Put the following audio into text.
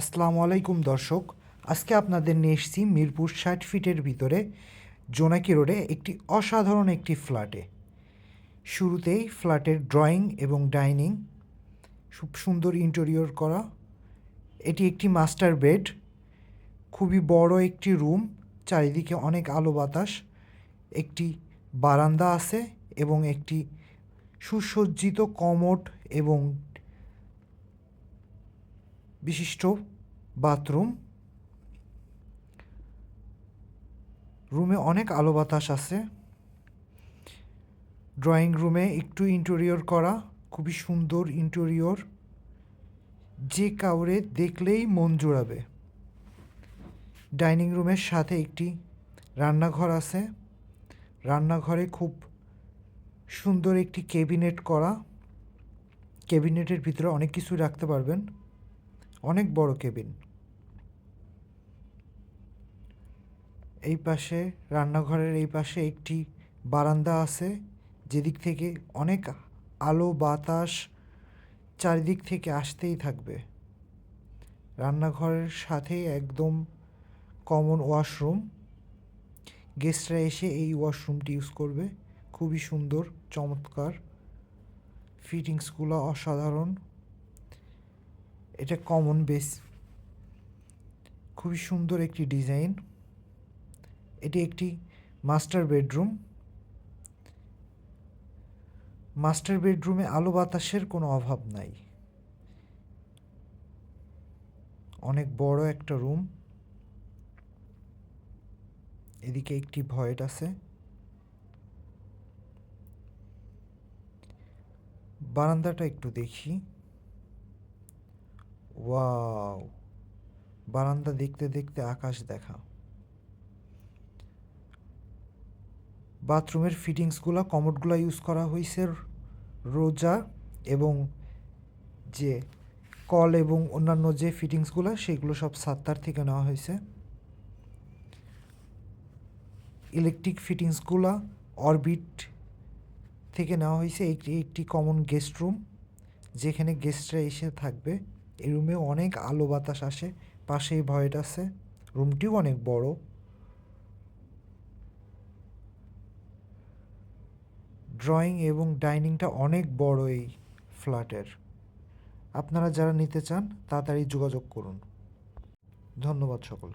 আসসালামু আলাইকুম দর্শক, আজকে আপনাদের নিয়ে এসেছি মিরপুর ষাট ফিটের ভিতরে জোনাকি রোডে একটি অসাধারণ একটি ফ্ল্যাটে। শুরুতেই ফ্ল্যাটের ড্রয়িং এবং ডাইনিং, খুব সুন্দর ইন্টেরিয়র করা। এটি একটি মাস্টার বেড, খুবই বড় একটি রুম, চারিদিকে অনেক আলো বাতাস, একটি বারান্দা আছে এবং একটি সুসজ্জিত কমোড এবং বিশিষ্ট বাথরুম। রুমে অনেক আলো বাতাস আছে। ড্রয়িং রুমে একটু ইন্টেরিয়র করা, খুবই সুন্দর ইন্টেরিয়র। যে কাউরে দেখলেই মন জোড়াবে। ডাইনিং রুমের সাথে একটি রান্নাঘর আছে। রান্নাঘরে খুব সুন্দর একটি ক্যাবিনেট করা। ক্যাবিনেটের ভিতরে অনেক কিছু রাখতে পারবেন। অনেক বড় কেবিন। এই পাশে, রান্নাঘরের এই পাশে একটি বারান্দা আছে, যেদিক থেকে অনেক আলো, বাতাস চারিদিক থেকে আসতেই থাকবে। রান্নাঘরের সাথেই একদম কমন ওয়াশরুম গেস্টরা এসে এই ওয়াশরুমটি ইউজ করবে। খুবই সুন্দর, চমৎকার। ফিটিংসগুলো অসাধারণ। এটা কমন বেস খুবই সুন্দর একটি ডিজাইন এটি একটি মাস্টার বেডরুম মাস্টার বেডরুমে আলো বাতাসের কোনো অভাব নাই। অনেক বড় একটা রুম এদিকে একটি ভয়েড আছে। বারান্দাটা একটু দেখি। ওয়াও, বারান্দা দেখতে দেখতে আকাশ দেখা। বাথরুমের ফিটিংসগুলো, কমোডগুলো ইউজ করা হয়েছে রোজা এবং যে কল এবং অন্যান্য যে ফিটিংসগুলো, সেগুলো সব সাত্তার থেকে নেওয়া হয়েছে ইলেকট্রিক ফিটিংসগুলো অরবিট থেকে নেওয়া হয়েছে একটি একটি কমন গেস্ট রুম, যেখানে গেস্টরা এসে থাকবে। এই রুমে অনেক আলো বাতাস আসে, পাশেই ভয়েট আছে। রুমটিও অনেক বড়। ড্রয়িং এবং ডাইনিংটা অনেক বড় এই ফ্ল্যাটের আপনারা যারা নিতে চান, তাড়াতাড়ি যোগাযোগ করুন। ধন্যবাদ সকলকে।